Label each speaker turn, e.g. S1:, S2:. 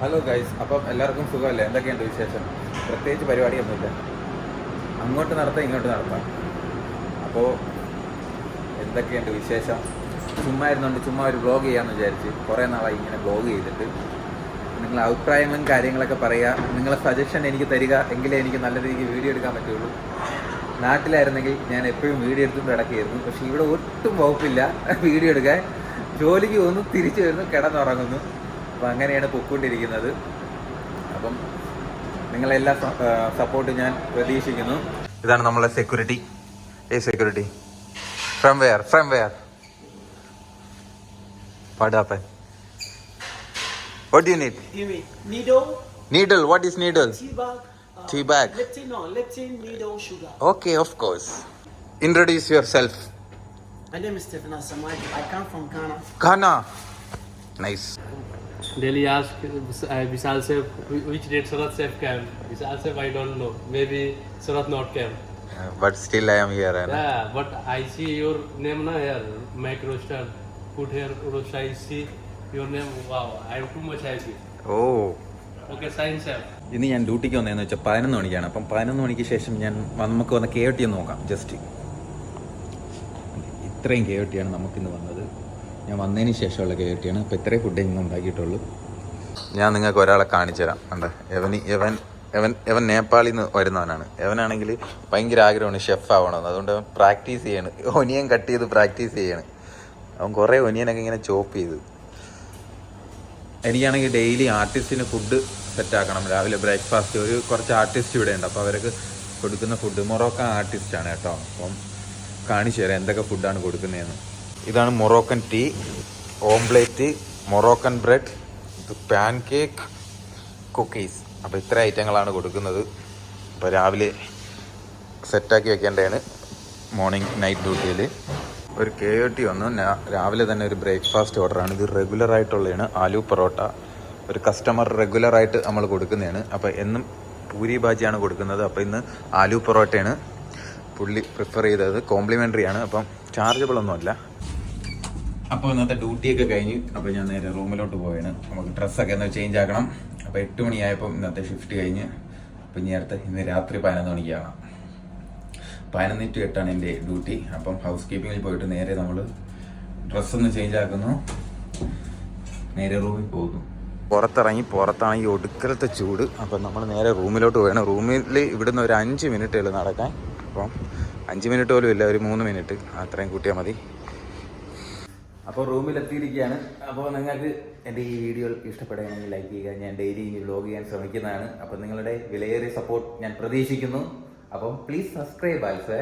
S1: Hello guys അപ്പം എല്ലാവർക്കും സുഖമല്ലേ? എന്തൊക്കെയുണ്ട് വിശേഷം? പ്രത്യേകിച്ച് പരിപാടിയൊന്നുമില്ല. അങ്ങോട്ട് നടത്താം ഇങ്ങോട്ട് നടത്താം. അപ്പോൾ എന്തൊക്കെയുണ്ട് വിശേഷം? ചുമ്മാ ഇരുന്നുകൊണ്ട് ചുമ്മാ ഒരു ബ്ലോഗ് ചെയ്യാമെന്ന് വിചാരിച്ച് കുറേ നാളായി ഇങ്ങനെ ബ്ലോഗ് ചെയ്തിട്ട്. നിങ്ങളുടെ അഭിപ്രായങ്ങളും കാര്യങ്ങളൊക്കെ പറയുക നിങ്ങളെ സജഷൻ എനിക്ക് തരിക. എങ്കിലേ എനിക്ക് നല്ല രീതിക്ക് വീഡിയോ എടുക്കാൻ പറ്റുള്ളൂ. നാട്ടിലായിരുന്നെങ്കിൽ ഞാൻ എപ്പോഴും വീഡിയോ എടുത്തും കിടക്കുകയായിരുന്നു. പക്ഷേ ഇവിടെ ഒട്ടും വകുപ്പില്ല വീഡിയോ എടുക്കാൻ. ജോലിക്ക് പോകുന്നു തിരിച്ചു വരുന്നു കിടന്നുറങ്ങുന്നു. അപ്പം അങ്ങനെയാണ് പൊക്കൊണ്ടിരിക്കുന്നത് അപ്പം നിങ്ങളെല്ലാ സപ്പോർട്ട് ഞാൻ പ്രതീക്ഷിക്കുന്നു. ഇതാണ് നമ്മളെ security a security from where from where പാടാപ്പൻ what you need needle what is needle
S2: tea bag
S1: okay of course introduce your self
S2: My name is Stephen Asamaji. I come from Ghana.
S1: Ghana. Nice
S3: Daily ask uh, Vishal Sef which date Surat Sef came. Vishal Sef I don't know. Maybe Surat not came.
S1: But still I am here. Right?
S3: Yeah, but I see your name na here. Mike Roaster. Put here Roaster. I see your name. Wow, I am too much happy.
S1: Oh.
S3: Okay, sign Sef.
S1: ഇന്ന് ഞാൻ ഡ്യൂട്ടിക്ക് വന്നതെന്ന് വെച്ചാൽ പതിനൊന്ന് മണിക്കാണ് അപ്പം പതിനൊന്ന് മണിക്ക് ശേഷം ഞാൻ നമുക്ക് വന്ന് കെ ടി ഒന്ന് നോക്കാം ജസ്റ്റ് ഇത്രയും കെ ടിയാണ് നമുക്കിന്ന് വന്നത് ഞാൻ വന്നതിന് ശേഷമുള്ള കെ ടിയാണ് അപ്പോൾ ഇത്രയും ഫുഡ് ഇന്ന് ഉണ്ടാക്കിയിട്ടുള്ളൂ. ഞാൻ നിങ്ങൾക്ക് ഒരാളെ കാണിച്ചു തരാം. കണ്ടേ? എവന് എവൻ എവൻ എവൻ നേപ്പാളിൽ നിന്ന് വരുന്നവനാണ്. എവനാണെങ്കിൽ ഭയങ്കര ആഗ്രഹമാണ് ഷെഫ് ആവണമെന്ന്. അതുകൊണ്ട് അവൻ പ്രാക്ടീസ് ചെയ്യാണ്. ഒനിയൻ കട്ട് ചെയ്ത് പ്രാക്ടീസ് ചെയ്യാണ്. അവൻ കുറേ ഒനിയനൊക്കെ ഇങ്ങനെ ചോപ്പ് ചെയ്ത്. എനിക്കാണെങ്കിൽ ഡെയിലി ആർട്ടിസ്റ്റിന് ഫുഡ് സെറ്റാക്കണം രാവിലെ ബ്രേക്ക്ഫാസ്റ്റ് ഒരു കുറച്ച് ആർട്ടിസ്റ്റ് ഇവിടെ ഉണ്ട്. അപ്പോൾ അവർക്ക് കൊടുക്കുന്ന ഫുഡ് മൊറോക്ക ആർട്ടിസ്റ്റാണ് കേട്ടോ. അപ്പം കാണിച്ചു തരാം എന്തൊക്കെ ഫുഡാണ് കൊടുക്കുന്നതെന്ന്. ഇതാണ് Moroccan tea omelette Moroccan bread pancake cookies. അപ്പോൾ ഇത്ര ഐറ്റങ്ങളാണ് കൊടുക്കുന്നത്. അപ്പോൾ രാവിലെ സെറ്റാക്കി വെക്കേണ്ടതാണ് മോർണിംഗ് നൈറ്റ് ഡ്യൂട്ടിയിൽ ഒരു കെ ഒ ടി വന്നു. രാവിലെ തന്നെ ഒരു ബ്രേക്ക്ഫാസ്റ്റ് ഓർഡറാണ്. ഇത് റെഗുലർ ആയിട്ടുള്ളതാണ്. ആലു പൊറോട്ട. ഒരു കസ്റ്റമർ റെഗുലറായിട്ട് നമ്മൾ കൊടുക്കുന്നതാണ്. അപ്പോൾ എന്നും പൂരി ബാജിയാണ് കൊടുക്കുന്നത്. അപ്പോൾ ഇന്ന് ആലു പൊറോട്ടയാണ്. പുള്ളി പ്രിഫർ ചെയ്തത് കോംപ്ലിമെന്ററി ആണ്. അപ്പം ചാർജബിൾ ഒന്നുമല്ല. അപ്പോൾ ഇന്നത്തെ ഡ്യൂട്ടിയൊക്കെ കഴിഞ്ഞ് അപ്പോൾ ഞാൻ നേരെ റൂമിലോട്ട് പോയാണ് നമുക്ക് ഡ്രസ്സൊക്കെ ഒന്ന് ചേഞ്ച് ആക്കണം. അപ്പോൾ എട്ട് മണിയായപ്പോൾ ഇന്നത്തെ ഷിഫ്റ്റ് കഴിഞ്ഞ് അപ്പോൾ ഇനി അടുത്ത് ഇന്ന് രാത്രി പതിനൊന്ന് മണിക്കാണ് പതിനൊന്ന് ടു എട്ടാണ് എന്റെ ഡ്യൂട്ടി അപ്പം ഹൗസ് കീപ്പിങ്ങിൽ പോയിട്ട് നേരെ നമ്മൾ ഡ്രസ്സൊന്ന് ചേഞ്ച് ആക്കുന്നു. നേരെ റൂമിൽ പോകുന്നു. പുറത്തിറങ്ങി പുറത്താണെങ്കിൽ ഒടുക്കലത്തെ ചൂട്. അപ്പം നമ്മൾ നേരെ റൂമിലോട്ട് പോകണം റൂമിൽ ഇവിടുന്ന് ഒരു അഞ്ച് മിനിറ്റ് നടക്കാൻ. അപ്പം അഞ്ച് മിനിറ്റ് പോലും ഇല്ല ഒരു മൂന്ന് മിനിറ്റ് അത്രയും കൂട്ടിയാൽ മതി. അപ്പോൾ റൂമിൽ എത്തിയിരിക്കുകയാണ് അപ്പോൾ നിങ്ങൾക്ക് എന്റെ ഈ വീഡിയോ ഇഷ്ടപ്പെടുകയാണെങ്കിൽ ലൈക്ക് ചെയ്യുക. ഞാൻ ഡെയിലി ഇനി വ്ലോഗ് ചെയ്യാൻ ശ്രമിക്കുന്നതാണ്. അപ്പോൾ നിങ്ങളുടെ വിലയേറിയ സപ്പോർട്ട് ഞാൻ പ്രതീക്ഷിക്കുന്നു. അപ്പം പ്ലീസ് സബ്സ്ക്രൈബ് ആൽസേ